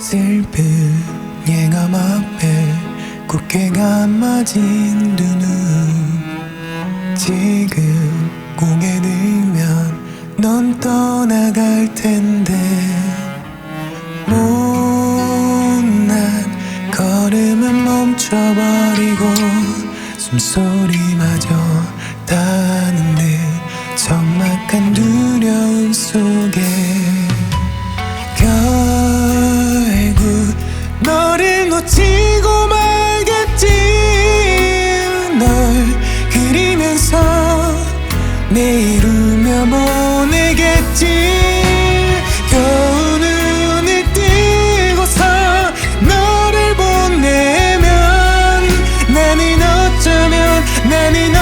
슬픈 예감 앞에 굳게 감아진 두 눈. 지금 고개 들면 넌 떠나갈 텐데. 못난 걸음은 멈춰버리고 숨소리마저 닿는 듯 적막한 두려움 속에 내일 울며 보내겠지. 겨우 눈을 뜨고서 너를 보내면 나는 어쩌면 나는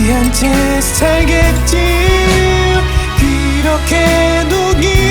우리한테 살겠지. 그렇게 녹이